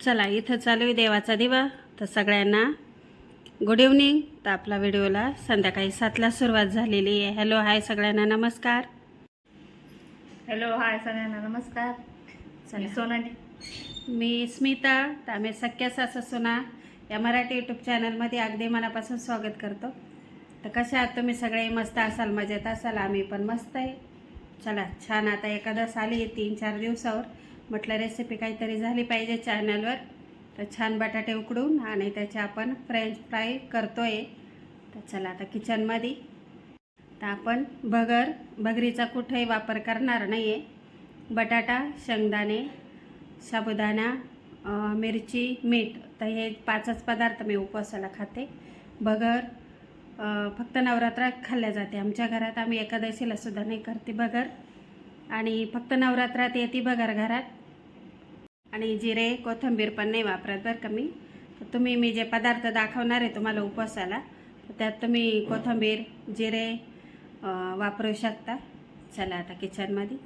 चला इथं चालू आहे देवाचा दिवा. तर सगळ्यांना गुड इव्हनिंग तर आपला व्हिडिओला संध्याकाळी सातला सुरुवात झालेली आहे. हॅलो हाय सगळ्यांना नमस्कार. हॅलो हाय सगळ्यांना नमस्कार. मी सोनाली. मी स्मिता तर आम्ही सख्या सासू सोना या मराठी यूट्यूब चॅनलमध्ये अगदी मनापासून स्वागत करतो. तर कशा आहात तुम्ही? सगळे मस्त असाल मजेत असाल? आम्ही पण मस्त आहे. चला छान आता एखादं आली तीन चार दिवसावर. म्हटलं रेसिपी काहीतरी झाली पाहिजे चॅनलवर तर छान बटाटे उकडून आणि त्याचे आपण फ्रेंच फ्राय करतोय. तर चला आता किचनमध्ये तर आपण भगर भगरीचा कुठेही वापर करणार नाही आहे बटाटा शेंगदाणे साबुदाणा मिरची मीठ. तर हे पाचच पदार्थ मी उपवासाला खाते. भगर फक्त नवरात्रात खाल्ल्या जाते. आमच्या घरात आम्ही एकादशीला सुद्धा नाही करते बगर आणि फक्त नवरात्रात येते बगर घरात. आणि जिरे कोथिंबीर पण नाही वापरत बरं का मी. तुम्ही मी जे पदार्थ दाखवणार आहे तुम्हाला उपवासाला त्यात तुम्ही कोथिंबीर जिरे वापरू शकता. चला आता किचनमध्ये.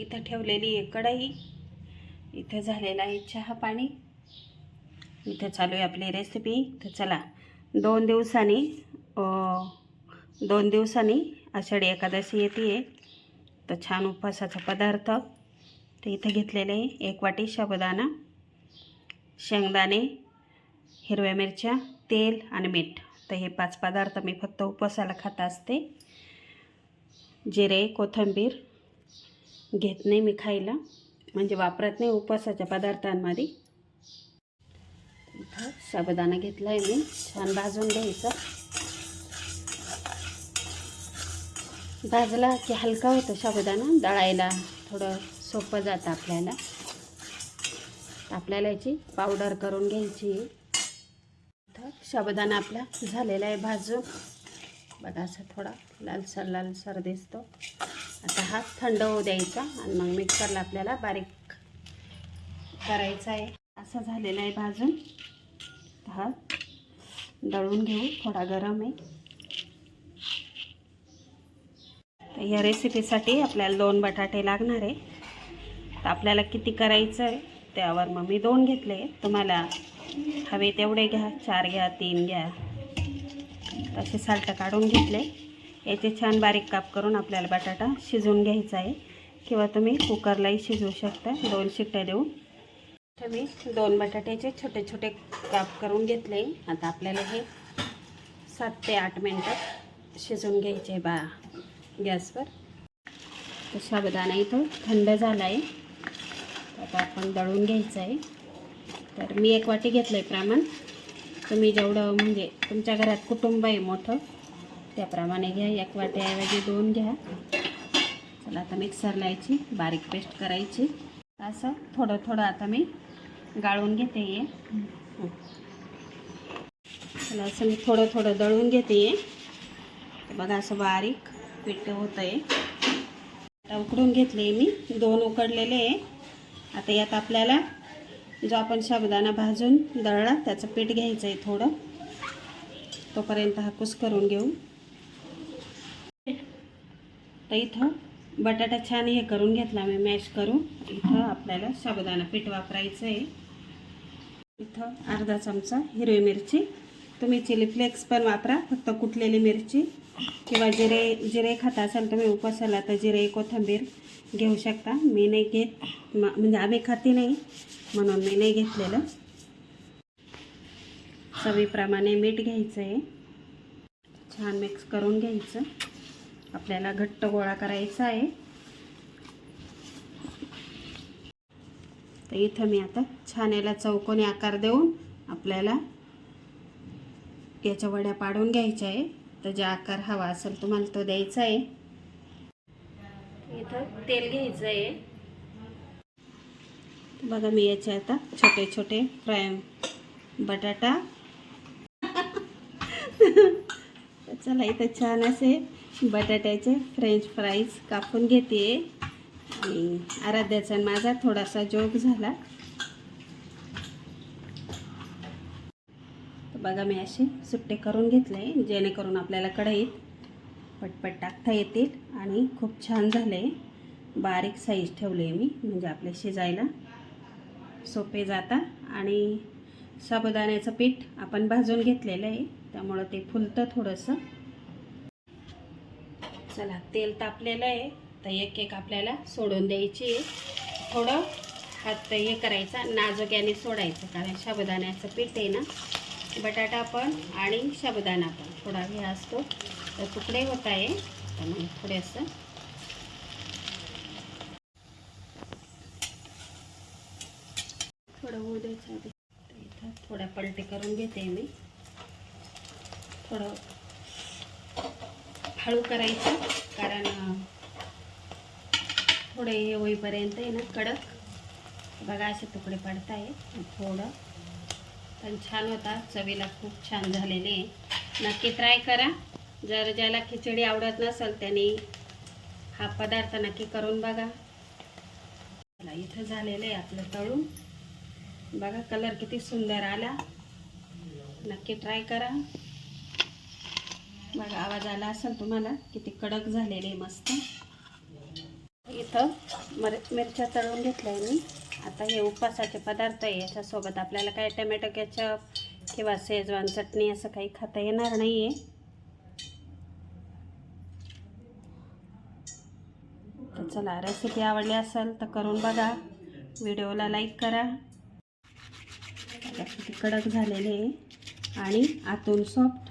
इथं ठेवलेली आहे कढई. इथं झालेला आहे चहा पाणी इथं चालू आहे आपली रेसिपी तर चला दोन दिवसांनी दोन दिवसांनी आषाढी एकादशी येते आहे तर छान उपवासाचा पदार्थ. तर इथं घेतलेले आहे एक वाटी साबुदाणा शेंगदाणे हिरव्या मिरच्या तेल आणि मीठ. तर हे पाच पदार्थ मी फक्त उपवासाला खात असते. जिरे कोथिंबीर घेत नाही मी खायला म्हणजे वापरत नाही उपवासाच्या पदार्थांमध्ये. इथं साबुदाणा घेतला आहे मी. छान भाजून घ्यायचा. भाजला की हलका होतो साबुदाणा दळायला थोडं सोपं जातं आपल्याला. आपल्याला याची पावडर करून घ्यायची. आहे. शबदाना आपला झालेला आहे भाजून. बघा असा थोडा लालसर लालसर दिसतो. आता हा थंड होऊ द्यायचा आणि मग मिक्सरला आपल्याला बारीक करायचा आहे. असा झालेला आहे भाजून. हा दळून घेऊ थोडा गरम आहे. तर या रेसिपीसाठी आपल्याला दोन बटाटे लागणार आहे. तर आपल्याला किती करायचं आहे त्यावर मग मी दोन घेतले. तुम्हाला हवे तेवढे घ्या चार घ्या तीन घ्या. असे साल्ट काढून घेतले. याचे छान बारीक काप करून आपल्याला बटाटा शिजवून घ्यायचा आहे. किंवा तुम्ही कुकरलाही शिजवू शकता. दोन शिट्ट्या देऊन. तर मी दोन बटाट्याचे छोटे छोटे काप करून घेतले. आता आपल्याला हे सात ते आठ मिनटं शिजवून घ्यायचे बा गॅसवर. तर साबुदाणा इथं थंड झाला आहे आता आपण दळून घ्यायचं आहे तर मी एक वाटी घेतलं आहे प्रमाण. तुम्ही जेवढं म्हणजे तुमच्या घरात कुटुंब आहे मोठं त्याप्रमाणे घ्या. एक वाट्याऐवजी दोन घ्या. चला आता मिक्सरला याची बारीक पेस्ट करायची. असं थोडं थोडं आता मी गाळून घेते आहे चला असं मी थोडं थोडं दळून घेते आहे बघा असं बारीक पीठ होतं आहे आता उकडून घेतले मी. दोन उकडलेले आहे. आता यात आपल्याला जो आपण साबुदाणा भाजून दळला त्याचं पीठ घ्यायचं आहे थोडं. तोपर्यंत हा कुस करून घेऊ. तर इथं बटाटा छान हे करून घेतला मी मॅश करून इथं आपल्याला साबुदाणा पीठ वापरायचं आहे इथं अर्धा चमचा हिरवी मिरची. तुम्ही चिली फ्लेक्स पण वापरा फक्त कुटलेली मिरची. किंवा जिरे जिरे खाता असाल तुम्ही उपासाला तर जिरे कोथिंबीर घेऊ शकता. मी नाही घेत. म्हणजे आम्ही खाती नाही म्हणून मी नाही घेतलेलं. चवीप्रमाणे मीठ घ्यायचं आहे छान मिक्स करून घ्यायचं. आपल्याला घट्ट गोळा करायचा आहे. तर इथं मी आता छान याला चौकोनी आकार देऊन आपल्याला याच्या वड्या पाडून घ्यायच्या आहे. तर जे आकार हवा असेल तुम्हाला तो द्यायचा आहे. इथं तेल घ्यायचं आहे बघा मी याचे आता छोटे छोटे फ्राय बटाटा. चला इथं छान असे बटाट्याचे फ्रेंच फ्राईज कापून घेते आणि आराध्याचा आणि माझा थोडासा जोग झाला. बघा मी असे सुट्टे करून घेतले जेणेकरून आपल्याला कढईत पटपट टाकता येतील. आणि खूप छान झालं. आहे बारीक साईज ठेवले मी म्हणजे आपले शिजायला. सोपे जाता आणि साबुदाण्याचं पीठ आपण भाजून घेतलेलं आहे. त्यामुळं ते फुलतं थोडंसं. चला तेल तापलेलं आहे. तर एक एक आपल्याला सोडून द्यायची आहे. थोडं हात हे करायचा नाजूक याने सोडायचं कारण साबुदाण्याचं पीठ आहे ना. बटाटा पण आणि साबुदाणा पण. थोडा हे असतो. तर तुकडे होत आहे. त्यामुळे थोडंसं थोडं होऊ द्यायचं इथं थोड्या पलटी करून घेते मी. थोडं हळू करायचं कारण थोडे हे होईपर्यंत आहे ना कडक. बघा असे तुकडे पडताय. थोडं. पण छान होता. चवीला खूप छान झालेले आहे. नक्की ट्राय करा. जर ज्याला खिचडी आवडत नसेल त्याने हा पदार्थ नक्की करून बघा. इथं झालेलं आहे आपलं तळून. बघा कलर किती सुंदर आला. नक्की ट्राय करा. बघा आवाज आला असेल तुम्हाला किती कडक झालेले आहे मस्त. इथं मर मिरच्या तळून घेतल्या आहे मी. आता हे उपवासाचे पदार्थ आहे याच्यासोबत आपल्याला काय टमॅटो केचप किंवा शेजवान चटणी असं काही खाता येणार नाही आहे चला रेसिपी आवडली असेल तर करून बघा. व्हिडिओला लाईक करा. किती कडक झालेले आहे. आणि आतून सॉफ्ट